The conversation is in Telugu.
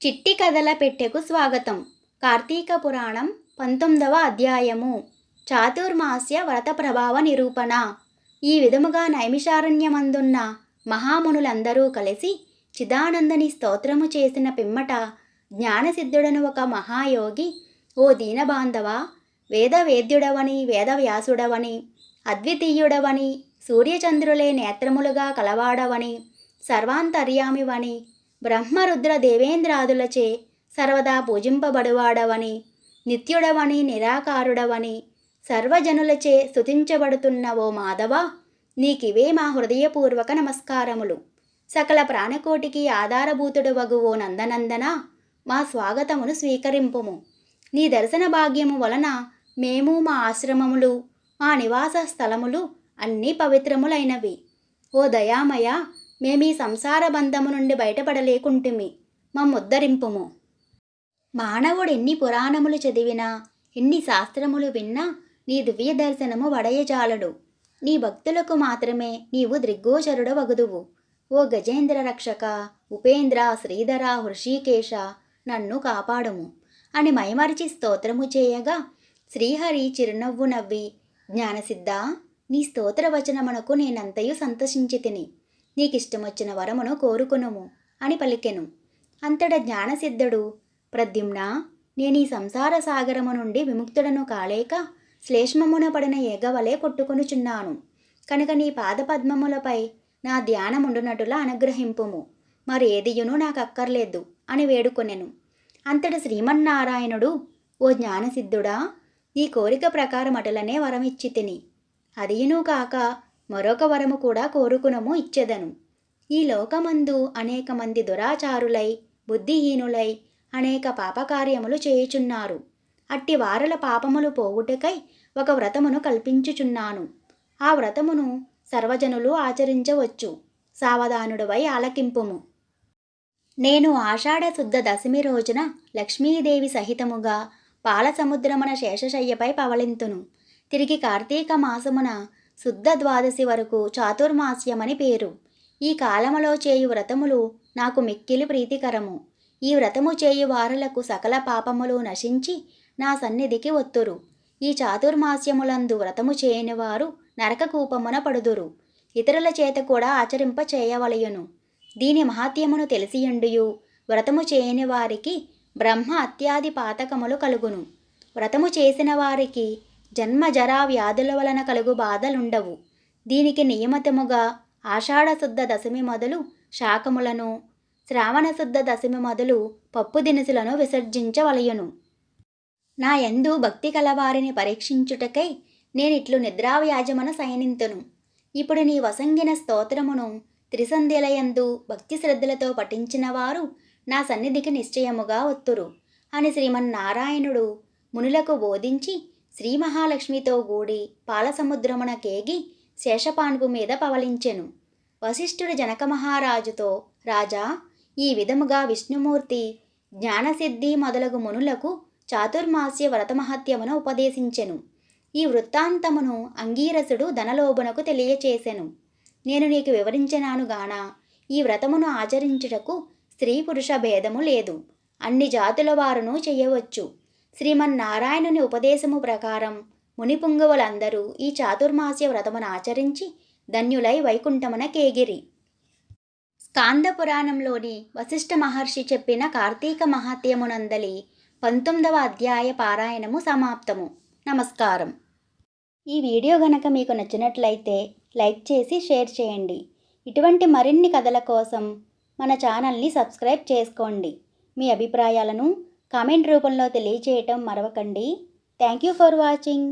చిట్టి కథల పెట్టెకు స్వాగతం. కార్తీక పురాణం పంతొమ్మిదవ అధ్యాయము. చాతుర్మాస్య వ్రత ప్రభావ నిరూపణ. ఈ విధముగా నైమిషారణ్యమందున్న మహామునులందరూ కలిసి చిదానందని స్తోత్రము చేసిన పిమ్మట జ్ఞానసిద్ధుడను ఒక మహాయోగి ఓ దీనబాంధవ వేద వేద్యుడవని వేదవ్యాసుడవని అద్వితీయుడవని సూర్యచంద్రులే నేత్రములుగా కలవాడవని సర్వాంతర్యామివని బ్రహ్మరుద్ర దేవేంద్రాదులచే సర్వదా పూజింపబడువాడవని నిత్యుడవని నిరాకారుడవని సర్వజనులచే స్తుతించబడుతున్న ఓ మాధవ నీకివే మా హృదయపూర్వక నమస్కారములు. సకల ప్రాణకోటికి ఆధారభూతుడు వగు ఓ నందనందన మా స్వాగతమును స్వీకరింపుము. నీ దర్శన భాగ్యము వలన మేము మా ఆశ్రమములు మా నివాస స్థలములు అన్నీ పవిత్రములైనవి. ఓ దయామయ మేమీ సంసార బంధము నుండి బయటపడలేకుంటుమి. మమ్ముద్ధరింపుము. మానవుడు ఎన్ని పురాణములు చదివినా ఎన్ని శాస్త్రములు విన్నా నీ దివ్య దర్శనము వడయజాలడు. నీ భక్తులకు మాత్రమే నీవు దృగ్గోచరుడ వగుదువు ఓ గజేంద్ర రక్షక ఉపేంద్ర శ్రీధర హృషికేశ నన్ను కాపాడుము. అని మైమరిచి స్తోత్రము చేయగా శ్రీహరి చిరునవ్వు నవ్వి జ్ఞానసిద్ధ నీ స్తోత్ర వచనమునకు నేనంతయు సంతోషించి తిని నీకిష్టమొచ్చిన వరమును కోరుకునుము అని పలికెను. అంతట జ్ఞానసిద్ధుడు ప్రద్యుమ్న నేను ఈ సంసార సాగరము నుండి విముక్తుడను కాలేక శ్లేష్మమున పడిన ఎగవలే కొట్టుకొనుచున్నాను. కనుక నీ పాదపద్మములపై నా ధ్యానముండునటులా అనుగ్రహింపుము. మరి ఏదియును నాకు అక్కర్లేదు అని వేడుకొనెను. అంతటి శ్రీమన్నారాయణుడు ఓ జ్ఞానసిద్ధుడా నీ కోరిక ప్రకారం అటులనే వరమిచ్చి తిని. అదియును కాక మరొక వరము కూడా కోరుకునము ఇచ్చెదను. ఈ లోకమందు అనేక మంది దురాచారులై బుద్ధిహీనులై అనేక పాపకార్యములు చేయుచున్నారు. అట్టి వారల పాపములు పోవుటకై ఒక వ్రతమును కల్పించుచున్నాను. ఆ వ్రతమును సర్వజనులు ఆచరించవచ్చు. సావధానుడివై ఆలకింపుము. నేను ఆషాఢ శుద్ధ దశమి రోజున లక్ష్మీదేవి సహితముగా పాలసముద్రమున శేషశయ్యపై పవళింతును. తిరిగి కార్తీక మాసమున శుద్ధ ద్వాదశి వరకు చాతుర్మాస్యమని పేరు. ఈ కాలములో చేయు వ్రతములు నాకు మిక్కిలి ప్రీతికరము. ఈ వ్రతము చేయు వారలకు సకల పాపములు నశించి నా సన్నిధికి ఒత్తురు. ఈ చాతుర్మాస్యములందు వ్రతము చేయని వారు నరకకూపమున పడుదురు. ఇతరుల చేత కూడా ఆచరింప చేయవలయును. దీని మహాత్యమును తెలిసియుండియు వ్రతము చేయని వారికి బ్రహ్మ అత్యాది పాతకములు కలుగును. వ్రతము చేసిన వారికి జన్మ జరా వ్యాధుల వలన కలుగు బాధలుండవు. దీనికి నియమితముగా ఆషాఢశుద్ధ దశమి మొదలు శాకములను శ్రావణశుద్ధ దశమి మొదలు పప్పు దినుసులను విసర్జించవలయును. నా ఎందు భక్తి కలవారిని పరీక్షించుటకై నేనిట్లు నిద్రావ్యాజమున శయనింతును. ఇప్పుడు నీ వసంగిన స్తోత్రమును త్రిసంధ్యలయందు భక్తి శ్రద్ధలతో పఠించిన వారు నా సన్నిధికి నిశ్చయముగా ఒత్తురు అని శ్రీమన్నారాయణుడు మునులకు బోధించి శ్రీ మహాలక్ష్మితో గూడి పాలసముద్రమున కేగి శేషపాన్పు మీద పవలించెను వశిష్ఠుడు జనక మహారాజుతో రాజా ఈ విధముగా విష్ణుమూర్తి జ్ఞానసిద్ధి మొదలగు మునులకు చాతుర్మాస్య వ్రతమహత్యమును ఉపదేశించెను. ఈ వృత్తాంతమును అంగీరసుడు ధనలోభునకు తెలియచేసెను. నేను నీకు వివరించినాను గాన ఈ వ్రతమును ఆచరించుటకు స్త్రీ పురుష భేదము లేదు. అన్ని జాతుల వారును చేయవచ్చు. శ్రీమన్నారాయణుని ఉపదేశము ప్రకారం మునిపుంగవులందరూ ఈ చాతుర్మాస్య వ్రతమును ఆచరించి ధన్యులై వైకుంఠమున కేగిరి. స్కాంద పురాణంలోని వశిష్ఠ మహర్షి చెప్పిన కార్తీక మహాత్యమునందలి పంతొమ్మిదవ అధ్యాయ పారాయణము సమాప్తము. నమస్కారం. ఈ వీడియో గనక మీకు నచ్చినట్లయితే లైక్ చేసి షేర్ చేయండి. ఇటువంటి మరిన్ని కథల కోసం మన ఛానల్ని సబ్స్క్రైబ్ చేసుకోండి. మీ అభిప్రాయాలను కామెంట్ రూపంలో తెలియచేయటం మరవకండి. Thank you for watching.